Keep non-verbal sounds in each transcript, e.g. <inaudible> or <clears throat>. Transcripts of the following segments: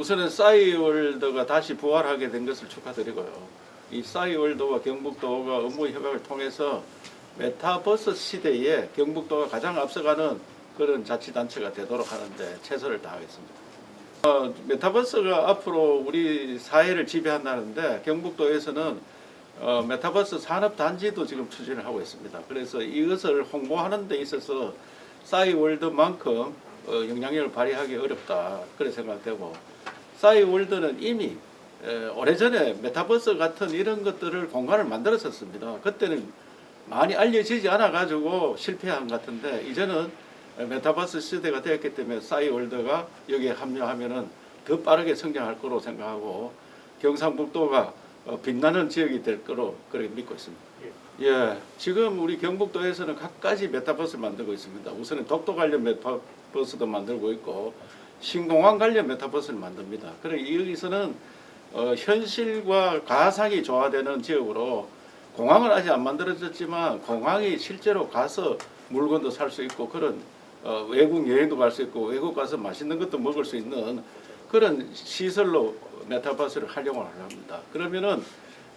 우선은 싸이월드가 다시 부활하게 된 것을 축하드리고요. 이 싸이월드와 경북도가 업무 협약을 통해서 메타버스 시대에 경북도가 가장 앞서가는 그런 자치단체가 되도록 하는데 최선을 다하겠습니다. 어, 메타버스가 앞으로 우리 사회를 지배한다는데 경북도에서는 어, 메타버스 산업 단지도 지금 추진을 하고 있습니다. 그래서 이것을 홍보하는 데 있어서 싸이월드만큼 어, 영향력을 발휘하기 어렵다 그렇게 생각되고 싸이월드는 이미 에, 오래전에 메타버스 같은 이런 것들을 공간을 만들었었습니다. 그때는 많이 알려지지 않아 가지고 실패한 것 같은데 이제는 메타버스 시대가 되었기 때문에 싸이월드가 여기에 합류하면은 더 빠르게 성장할 거로 생각하고 경상북도가 어, 빛나는 지역이 될 거로 그렇게 믿고 있습니다. 예, 지금 우리 경북도에서는 각가지 메타버스를 만들고 있습니다. 우선은 독도 관련 메타버스도 만들고 있고 신공항 관련 메타버스를 만듭니다. 그래 여기서는 어, 현실과 가상이 조화되는 지역으로 공항은 아직 안 만들어졌지만 공항이 실제로 가서 물건도 살 수 있고 그런 어, 외국 여행도 갈 수 있고 외국 가서 맛있는 것도 먹을 수 있는 그런 시설로 메타버스를 활용을 합니다. 그러면은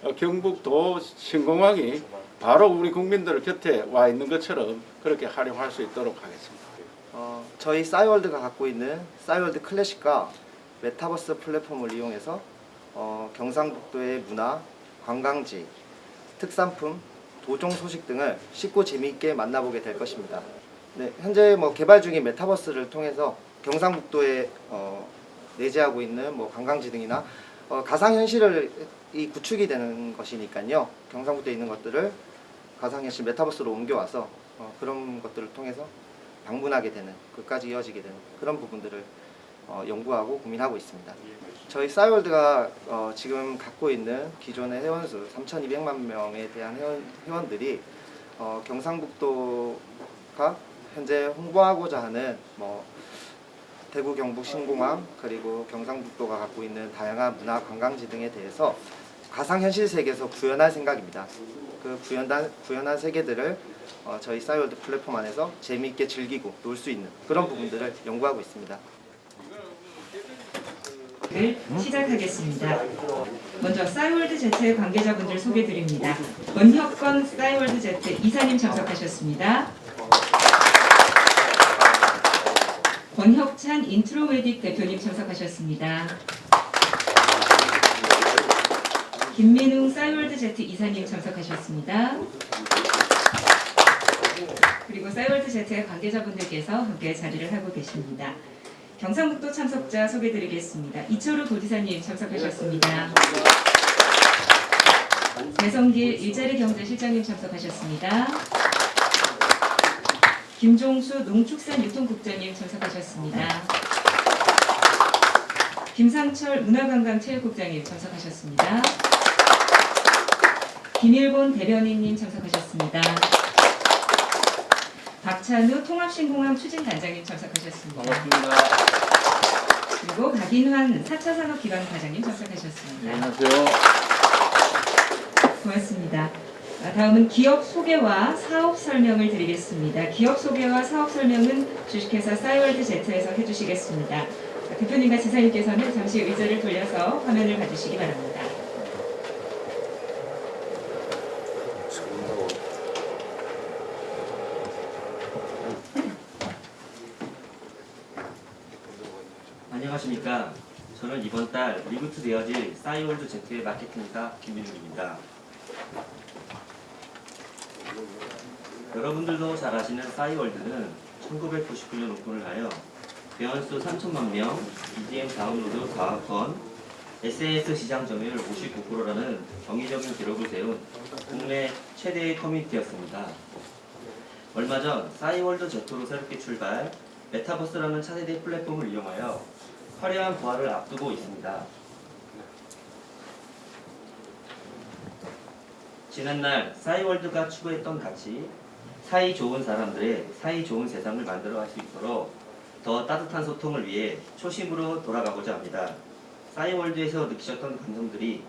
어, 경북도 신공항이 바로 우리 국민들 곁에 와 있는 것처럼 그렇게 활용할 수 있도록 하겠습니다. 어, 저희 싸이월드가 갖고 있는 싸이월드 클래식과 메타버스 플랫폼을 이용해서 어, 경상북도의 문화, 관광지, 특산품, 도종 소식 등을 쉽고 재미있게 만나보게 될 것입니다. 네, 현재 뭐 개발 중인 메타버스를 통해서 경상북도에 어, 내재하고 있는 뭐 관광지 등이나 어, 가상현실을 이 구축이 되는 것이니까요. 경상북도에 있는 것들을 가상현실 메타버스로 옮겨와서 어, 그런 것들을 통해서 방문하게 되는 끝까지 이어지게 되는 그런 부분들을 어, 연구하고 고민하고 있습니다. 저희 싸이월드가 어, 지금 갖고 있는 기존의 회원수 3,200만 명에 대한 회원, 회원들이 어, 경상북도가 현재 홍보하고자 하는 뭐 대구 경북 신공항 그리고 경상북도가 갖고 있는 다양한 문화 관광지 등에 대해서 가상현실 세계에서 구현할 생각입니다. 그 구현한 구현한 세계들을 어, 저희 싸이월드 플랫폼 안에서 재미있게 즐기고 놀 수 있는 그런 부분들을 연구하고 있습니다. 를 시작하겠습니다. 먼저 싸이월드 제트 관계자분들 소개드립니다. 권혁건 싸이월드 제트 이사님 참석하셨습니다. 권혁찬 인트로메딕 대표님 참석하셨습니다. 김민웅 싸이월드 제트 이사님 참석하셨습니다. 그리고 싸이월드 제트의 관계자분들께서 함께 자리를 하고 계십니다. 경상북도 참석자 소개드리겠습니다. 이철우 도지사님 참석하셨습니다. 배성길 일자리 경제실장님 참석하셨습니다. 김종수 농축산 유통국장님 참석하셨습니다. 김상철 문화관광체육국장님 참석하셨습니다. 김일본 대변인님 참석하셨습니다. 박찬우 통합신공항 추진단장님 참석하셨습니다. 반갑습니다. 그리고 박인환 4차 산업기반 과장님 참석하셨습니다. 안녕하세요. 고맙습니다. 아, 다음은 기업 소개와 사업 설명을 드리겠습니다. 기업 소개와 사업 설명은 주식회사 싸이월드 제트에서 해주시겠습니다. 아, 대표님과 지사님께서는 잠시 의자를 돌려서 화면을 봐주시기 바랍니다. 안녕하십니까. 저는 이번 달 리부트 되어질 싸이월드 제트의 마케팅사 김민욱입니다. 여러분들도 잘 아시는 싸이월드는 1999년 오픈을 하여 회원수 3천만 명, EDM 다운로드 과학건, SNS 시장 점유율 59%라는 정의적인 기록을 세운 국내 최대의 커뮤니티였습니다. 얼마 전 싸이월드 제트로 새롭게 출발, 메타버스라는 차세대 플랫폼을 이용하여 화려한 부활을 앞두고 있습니다. 지난날 싸이월드가 추구했던 가치, 사이 좋은 사람들의 사이 좋은 세상을 만들어 갈 수 있도록 더 따뜻한 소통을 위해 초심으로 돌아가고자 합니다. 싸이월드에서 느끼셨던 감성들이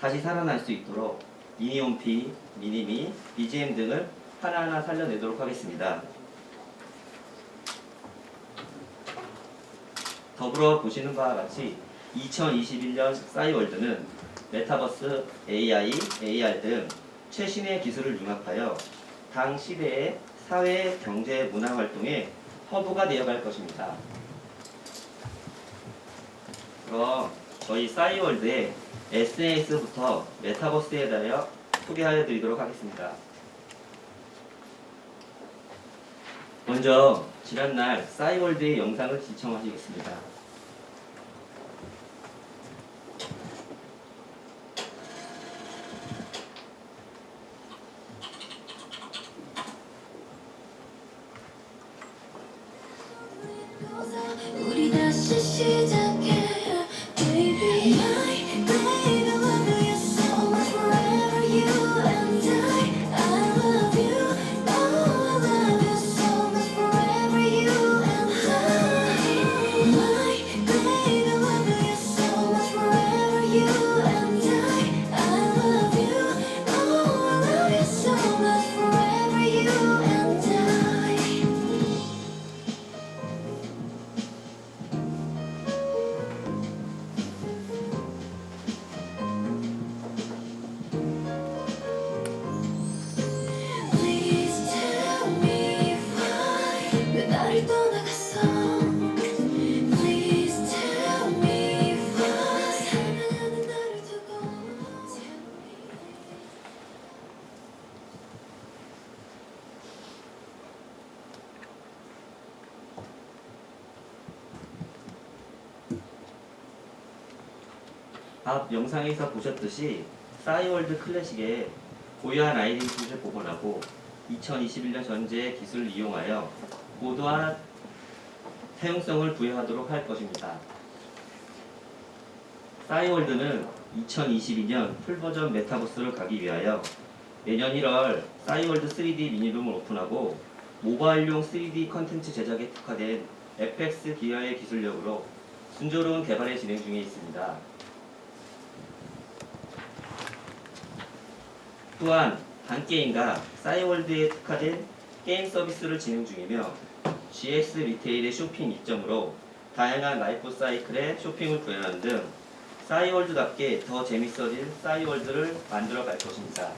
다시 살아날 수 있도록 미니홈피, 미니미, BGM 등을 하나하나 살려내도록 하겠습니다. 더불어 보시는 바와 같이 2021년 싸이월드는 메타버스, AI, AR 등 최신의 기술을 융합하여 당 시대의 사회, 경제, 문화 활동의 허브가 되어갈 것입니다. 그럼 저희 싸이월드의 SNS부터 메타버스에 대하여 소개하여 드리도록 하겠습니다. 먼저 지난날 싸이월드의 영상을 시청하시겠습니다. 우리 다시 시작 앞 영상에서 보셨듯이 싸이월드 클래식의 고유한 아이덴티티를 복원하고 2021년 전제의 기술을 이용하여 고도한 사용성을 부여하도록 할 것입니다. 싸이월드는 2022년 풀버전 메타버스를 가기 위하여 내년 1월 싸이월드 3D 미니룸을 오픈하고 모바일용 3D 컨텐츠 제작에 특화된 FX 기어의 기술력으로 순조로운 개발에 진행 중에 있습니다. 또한 단게임과 싸이월드에 특화된 게임 서비스를 진행 중이며 GX 리테일의 쇼핑 이점으로 다양한 라이프 사이클의 쇼핑을 구현하는 등 싸이월드답게 더 재밌어질 싸이월드를 만들어 갈 것입니다.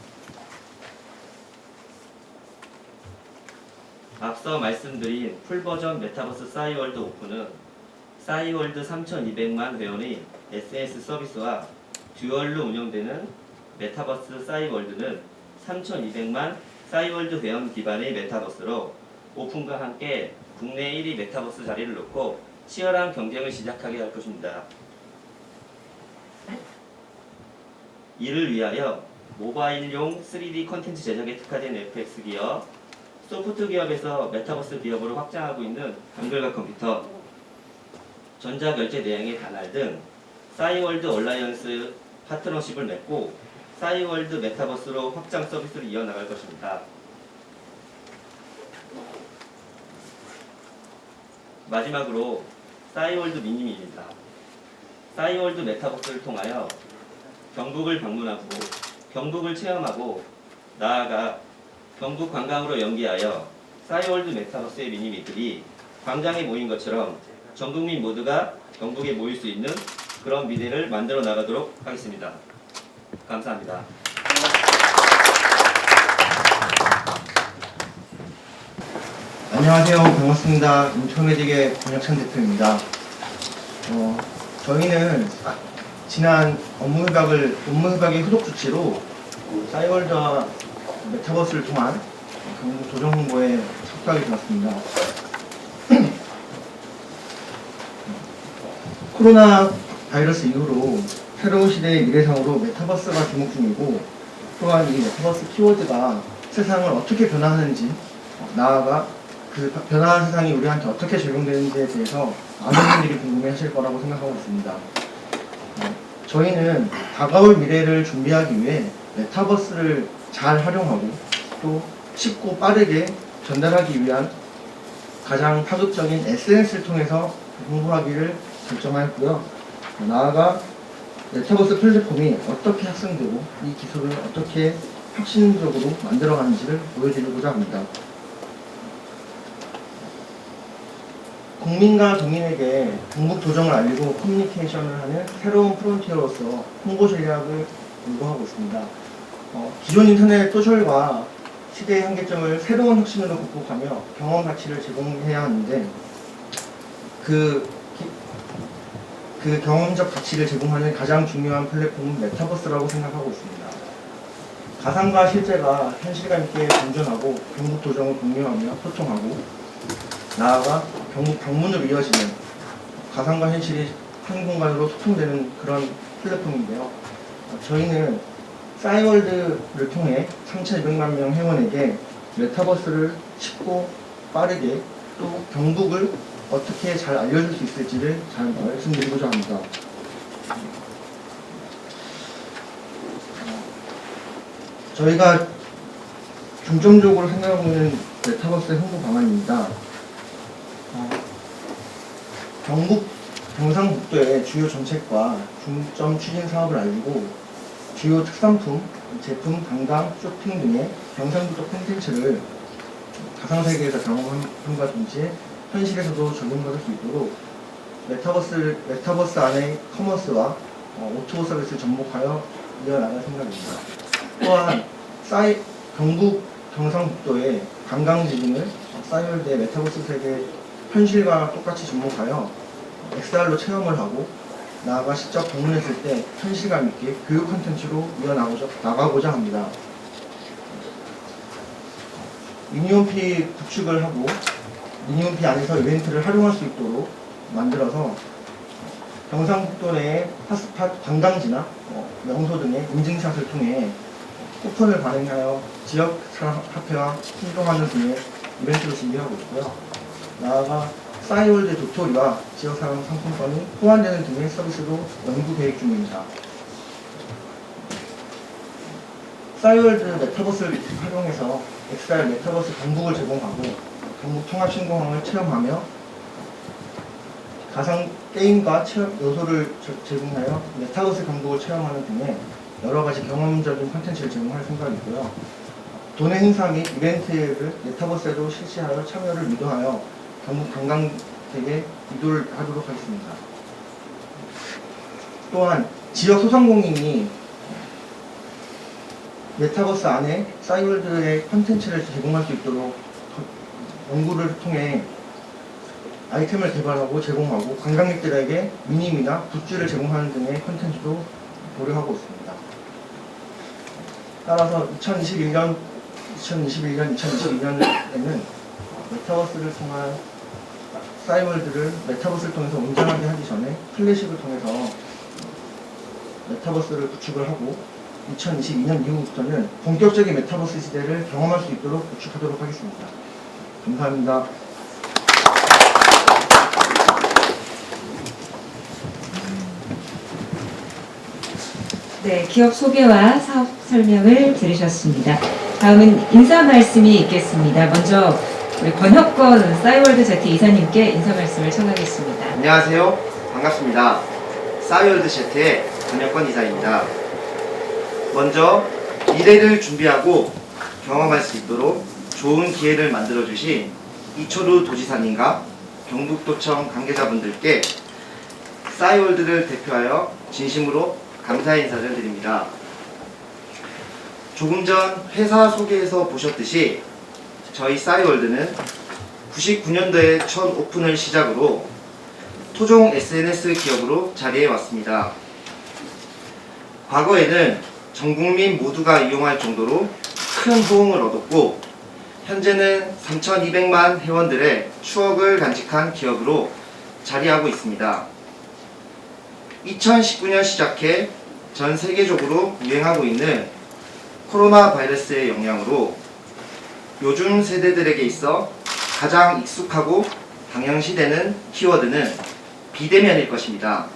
앞서 말씀드린 풀버전 메타버스 싸이월드 오픈은 싸이월드 3,200만 회원의 SNS 서비스와 듀얼로 운영되는 메타버스 싸이월드는 3,200만 싸이월드 회원 기반의 메타버스로 오픈과 함께 국내 1위 메타버스 자리를 놓고 치열한 경쟁을 시작하게 할 것입니다. 이를 위하여 모바일용 3D 컨텐츠 제작에 특화된 FX 기업, 소프트 기업에서 메타버스 기업으로 확장하고 있는 한글과 컴퓨터, 전자결제 내양의 단알 등 싸이월드 얼라이언스 파트너십을 맺고 싸이월드 메타버스로 확장 서비스를 이어나갈 것입니다. 마지막으로 싸이월드 미니미입니다. 싸이월드 메타버스를 통하여 경북을 방문하고 경북을 체험하고 나아가 경북 관광으로 연계하여 싸이월드 메타버스의 미니미들이 광장에 모인 것처럼 전 국민 모두가 경북에 모일 수 있는 그런 미래를 만들어 나가도록 하겠습니다. 감사합니다. 안녕하세요. 반갑습니다. 인천메딕의 권혁찬 대표입니다. 어, 저희는 아, 지난 업무 협약을 업무 협약의 후속 조치로 싸이월드와 메타버스를 통한 경북 도정 홍보에 착수하게 되었습니다. <clears throat> 코로나 바이러스 이후로 새로운 시대의 미래상으로 메타버스가 주목 중이고 또한 이 메타버스 키워드가 세상을 어떻게 변화하는지 어, 나아가 그 변화한 세상이 우리한테 어떻게 적용되는지에 대해서 많은 분들이 궁금해 하실 거라고 생각하고 있습니다. 어, 저희는 다가올 미래를 준비하기 위해 메타버스를 잘 활용하고 또 쉽고 빠르게 전달하기 위한 가장 파급적인 SNS를 통해서 홍보하기를 결정하였고요. 나아가 메타버스 플랫폼이 어떻게 학생되고 이 기술을 어떻게 혁신적으로 만들어가는지를 보여드리고자 합니다. 국민과 동인에게 경북 도정을 알리고 커뮤니케이션을 하는 새로운 프론티어로서 홍보 전략을 연구하고 있습니다. 어, 기존 인터넷 소셜과 시대의 한계점을 새로운 혁신으로 극복하며 경험 가치를 제공해야 하는데 그, 기- 그 경험적 가치를 제공하는 가장 중요한 플랫폼은 메타버스라고 생각하고 있습니다. 가상과 실제가 현실감 있게 공존하고 경북 도정을 공유하며 소통하고 나아가 경북 방문으로 이어지는 가상과 현실이 한 공간으로 소통되는 그런 플랫폼인데요. 어, 저희는 싸이월드를 통해 3,200만 명 회원에게 메타버스를 쉽고 빠르게 또 경북을 어떻게 잘 알려줄 수 있을지를 잘 말씀드리고자 합니다. 어, 저희가 중점적으로 생각하고 있는 메타버스 홍보 방안입니다. 어, 경북 경상북도의 주요 정책과 중점 추진 사업을 알리고 주요 특산품, 제품, 관광, 쇼핑 등의 경상북도 콘텐츠를 가상세계에서 경험함과 동시에 현실에서도 적용받을 수 있도록 메타버스, 메타버스 안의 커머스와 어, 오토 서비스를 접목하여 이어나갈 생각입니다. 또한 사이, 경북 경상북도의 관광지 등을 싸이월드의 메타버스 세계 현실과 똑같이 접목하여 XR로 체험을 하고 나아가 직접 방문했을 때 현실감 있게 교육 콘텐츠로 이어나가고자 나가고자 합니다. 미니홈피 구축을 하고 미니홈피 안에서 이벤트를 활용할 수 있도록 만들어서 경상북도 내 핫스팟 관광지나 어, 명소 등의 인증샷을 통해 쿠폰을 발행하여 지역 사업화와 신동하는 등의 이벤트를 준비하고 있고요. 나아가 싸이월드 도토리와 지역사랑 상품권이 호환되는 등의 서비스도 연구 계획 중입니다. 싸이월드 메타버스를 활용해서 XR 메타버스 경북을 제공하고 경북 통합 신공항을 체험하며 가상 게임과 체험 요소를 저- 제공하여 메타버스 경북을 체험하는 등의 여러 가지 경험적인 콘텐츠를 제공할 생각이고요. 도내 행사 및 이벤트를 메타버스에도 실시하여 참여를 유도하여 경북 관광객에 유도를 하도록 하겠습니다. 또한 지역 소상공인이 메타버스 안에 싸이월드의 콘텐츠를 제공할 수 있도록 연구를 통해 아이템을 개발하고 제공하고 관광객들에게 미니미나 굿즈를 제공하는 등의 콘텐츠도 고려하고 있습니다. 따라서 2021년, 2021년, 2022년에는 메타버스를 통한 싸이월드를 메타버스를 통해서 웅장하게 하기 전에 클래식을 통해서 메타버스를 구축을 하고 2022년 이후부터는 본격적인 메타버스 시대를 경험할 수 있도록 구축하도록 하겠습니다. 감사합니다. 네, 기업 소개와 사업 설명을 들으셨습니다. 다음은 인사 말씀이 있겠습니다. 먼저 우리 권혁건 싸이월드 제트 이사님께 인사 말씀을 청하겠습니다. 안녕하세요. 반갑습니다. 싸이월드 제트의 권혁권 이사입니다. 먼저 미래를 준비하고 경험할 수 있도록 좋은 기회를 만들어 주신 이초루 도지사님과 경북도청 관계자분들께 싸이월드를 대표하여 진심으로 감사의 인사를 드립니다. 조금 전 회사 소개에서 보셨듯이 저희 싸이월드는 99년도에 첫 오픈을 시작으로 토종 SNS 기업으로 자리해 왔습니다. 과거에는 전 국민 모두가 이용할 정도로 큰 호응을 얻었고 현재는 3,200만 회원들의 추억을 간직한 기업으로 자리하고 있습니다. 2019년 시작해 전 세계적으로 유행하고 있는 코로나 바이러스의 영향으로 요즘 세대들에게 있어 가장 익숙하고 방향시되는 키워드는 비대면일 것입니다.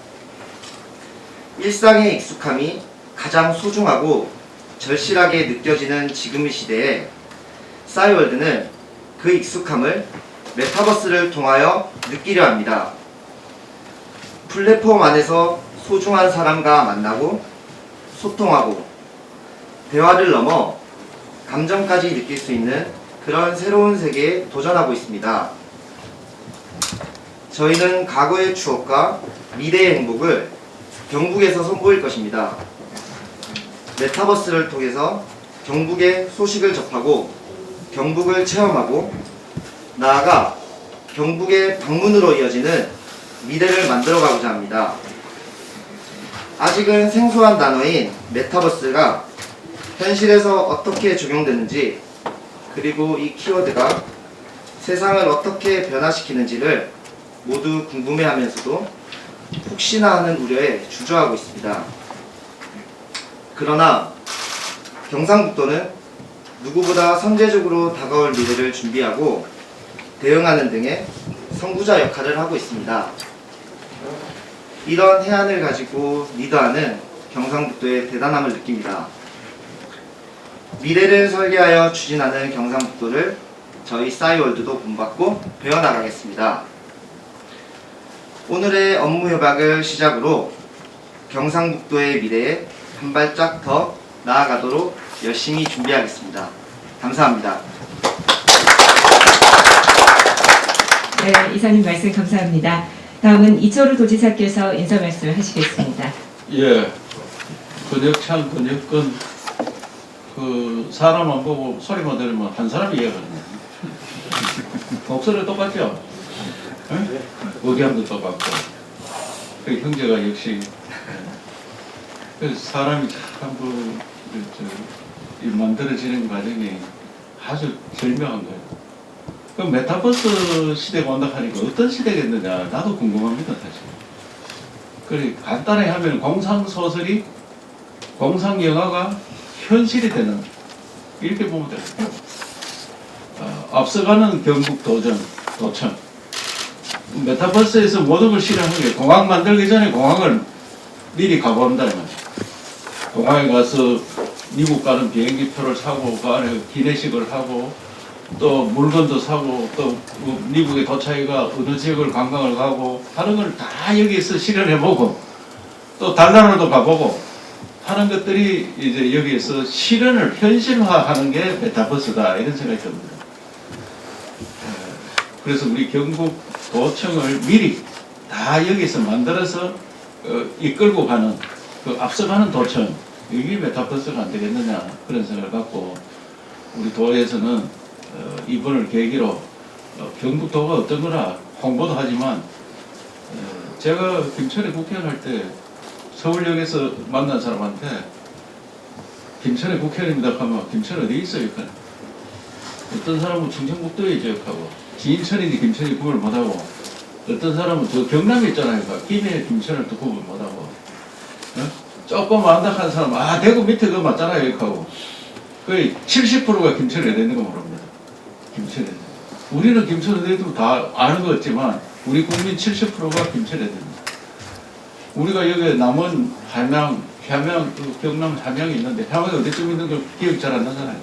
일상의 익숙함이 가장 소중하고 절실하게 느껴지는 지금 이 시대에 싸이월드는 그 익숙함을 메타버스를 통하여 느끼려 합니다. 플랫폼 안에서 소중한 사람과 만나고 소통하고 대화를 넘어 감정까지 느낄 수 있는 그런 새로운 세계에 도전하고 있습니다. 저희는 과거의 추억과 미래의 행복을 경북에서 선보일 것입니다. 메타버스를 통해서 경북의 소식을 접하고 경북을 체험하고 나아가 경북의 방문으로 이어지는 미래를 만들어가고자 합니다. 아직은 생소한 단어인 메타버스가 현실에서 어떻게 적용되는지 그리고 이 키워드가 세상을 어떻게 변화시키는지를 모두 궁금해하면서도 혹시나 하는 우려에 주저하고 있습니다. 그러나 경상북도는 누구보다 선제적으로 다가올 미래를 준비하고 대응하는 등의 선구자 역할을 하고 있습니다. 이런 해안을 가지고 리더하는 경상북도의 대단함을 느낍니다. 미래를 설계하여 추진하는 경상북도를 저희 싸이월드도 본받고 배워나가겠습니다. 오늘의 업무 협약을 시작으로 경상북도의 미래에 한 발짝 더 나아가도록 열심히 준비하겠습니다. 감사합니다. 네, 이사님 말씀 감사합니다. 다음은 이철우 도지사께서 인사 말씀을 하시겠습니다. <laughs> 예, 근육창 근육근 그 사람 안 보고 소리만 들으면 한 사람이 이해가거든요. <laughs> 목소리 똑같죠? 예? 의견도 똑같고 그 형제가 역시 그 사람이 참그 이 만들어지는 과정이 아주 절묘한 거예요. 그 메타버스 시대가 온다 하니까 어떤 시대겠느냐 나도 궁금합니다 사실. 그래 간단하게 하면 공상 소설이 공상 영화가 현실이 되는 이렇게 보면 돼요. 어, 앞서가는 경북 도전 도청 메타버스에서 모든 걸 실현하는 게 공항 만들기 전에 공항을 미리 가본다 이 말이야. 공항에 가서 미국 가는 비행기 표를 사고 그 안에 기내식을 하고 또 물건도 사고 또그 미국에 도착해가 어느 지역을 관광을 가고 하는 걸 다 여기에서 실현해보고 또 달나라도 가보고 하는 것들이 이제 여기에서 실현을 현실화하는 게 메타버스다 이런 생각이 듭니다. 에, 그래서 우리 경북 도청을 미리 다 여기서 만들어서 어, 이끌고 가는 그 앞서가는 도청 이게 메타버스가 안 되겠느냐 그런 생각을 갖고 우리 도에서는 어, 이번을 계기로 어, 경북도가 어떤 거라 홍보도 하지만 어, 제가 김천에 국회의원 할때 서울역에서 만난 사람한테 김천에 국회의원입니다 하면 김천 어디 있어요? 그러니까 어떤 사람은 충청북도에 지역하고 지인천인지 김천이 구분을 못하고 어떤 사람은 저 경남에 있잖아요. 그러니까 김해 김천을 또 구분 못하고 어? 조금 안다한 사람 아 대구 밑에 그거 맞잖아요. 이렇게 하고 거의 70%가 김천에 있는 거 모릅니다. 김천에 우리는 김천에 대해서 다 아는 것 같지만 우리 국민 70%가 김천에 됩니다. 우리가 여기 남원, 함양, 함양, 그 경남 함양이 있는데 함양이 어디쯤 있는 걸 기억 잘 안 나잖아요.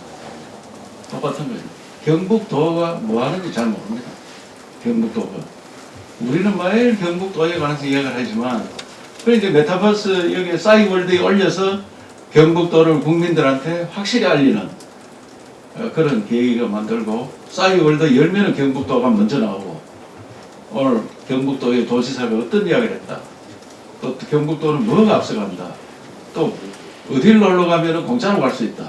똑같은 거예요. 경북도가 뭐 하는지 잘 모릅니다. 경북도가. 우리는 매일 경북도에 관해서 이야기를 하지만 그 이제 메타버스 여기 싸이월드에 올려서 경북도를 국민들한테 확실히 알리는 어, 그런 계획을 만들고 싸이월드 열면은 경북도가 먼저 나오고 오늘 경북도의 도시사가 어떤 이야기를 했다. 또 경북도는 뭐가 앞서간다. 또 어딜 놀러 가면은 공짜로 갈 수 있다.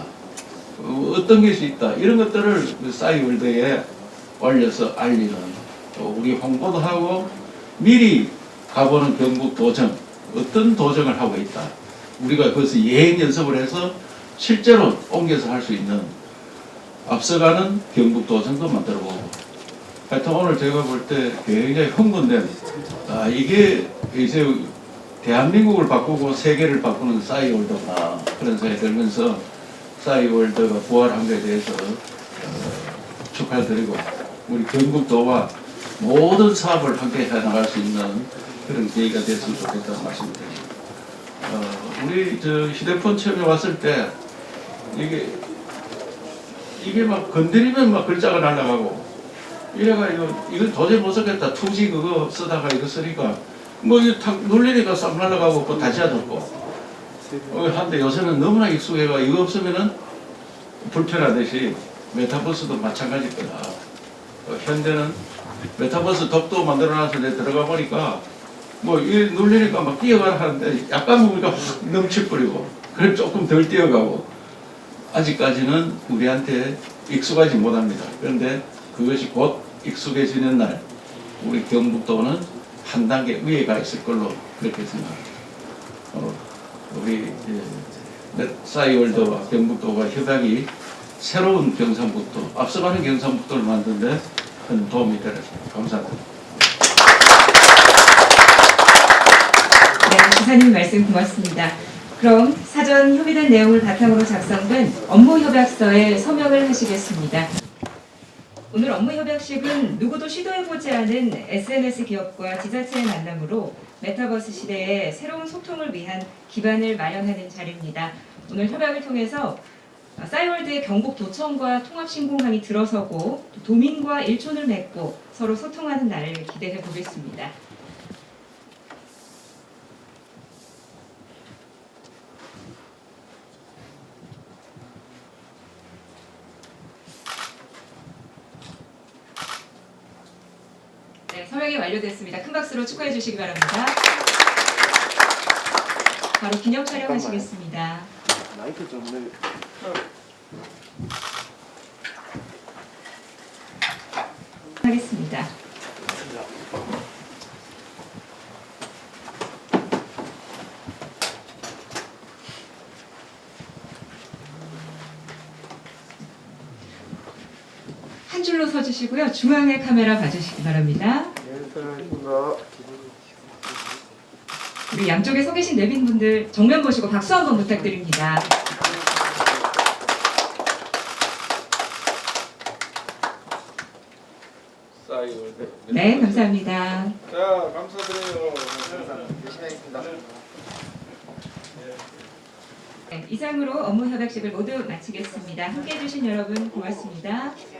어, 어떤 것이 있다. 이런 것들을 그 싸이월드에 올려서 알리는 또 우리 홍보도 하고 미리 가보는 경북 도정 어떤 도정을 하고 있다. 우리가 그것을 예행 연습을 해서 실제로 옮겨서 할 수 있는 앞서가는 경북 도정도 만들어보고 하여튼 오늘 제가 볼 때 굉장히 흥분된 아 이게 이제 대한민국을 바꾸고 세계를 바꾸는 싸이월드다 그런 생각이 들면서 싸이월드가 부활한 것에 대해서 어, 축하드리고 우리 경북도와 모든 사업을 함께 해나갈 수 있는 그런 계기가 됐으면 좋겠다는 말씀을 드립니다. 어, 우리 저 휴대폰 처음에 왔을 때 이게 이게 막 건드리면 막 글자가 날아가고 이래가 이거 도저히 못 쓰겠다 2G 그거 쓰다가 이거 쓰니까 뭐 이거 탁 눌리니까 싹 날아가고 또 다시 하졌고 어, 한데 요새는 너무나 익숙해가 이거 없으면은 불편하듯이 메타버스도 마찬가지일 거다. 어, 현대는 메타버스 덕도 만들어놔서 내 들어가 보니까 뭐이 눌리니까 막 뛰어가라 하는데 약간 우리가 확 넘쳐버리고 그래 조금 덜 뛰어가고 아직까지는 우리한테 익숙하지 못합니다. 그런데 그것이 곧 익숙해지는 날 우리 경북도는 한 단계 위에 가 있을 걸로 그렇게 생각합니다. 어, 우리 예, 싸이월드와 경북도가 협약이 새로운 경상북도, 앞서가는 경상북도를 만드는데 큰 도움이 되었습니다. 감사합니다. 네, 지사님 말씀 고맙습니다. 그럼 사전 협의된 내용을 바탕으로 작성된 업무 협약서에 서명을 하시겠습니다. 오늘 업무 협약식은 누구도 시도해보지 않은 SNS 기업과 지자체의 만남으로 메타버스 시대의 새로운 소통을 위한 기반을 마련하는 자리입니다. 오늘 협약을 통해서 싸이월드의 경북 도청과 통합신공항이 들어서고 또 도민과 일촌을 맺고 서로 소통하는 날을 기대해 보겠습니다. 완료됐습니다. 큰 박수로 축하해 주시기 바랍니다. 바로 기념 촬영하시겠습니다. 마이크 좀 늘. 하겠습니다. 한 줄로 서주시고요. 중앙에 카메라 봐주시기 바랍니다. 우리 양쪽에 서 계신 내빈 분들 정면 보시고 박수 한번 부탁드립니다. 네, 감사합니다. 자, 감사드려요. 열심히 하겠습니다. 네, 이상으로 업무 협약식을 모두 마치겠습니다. 함께 해 주신 여러분 고맙습니다.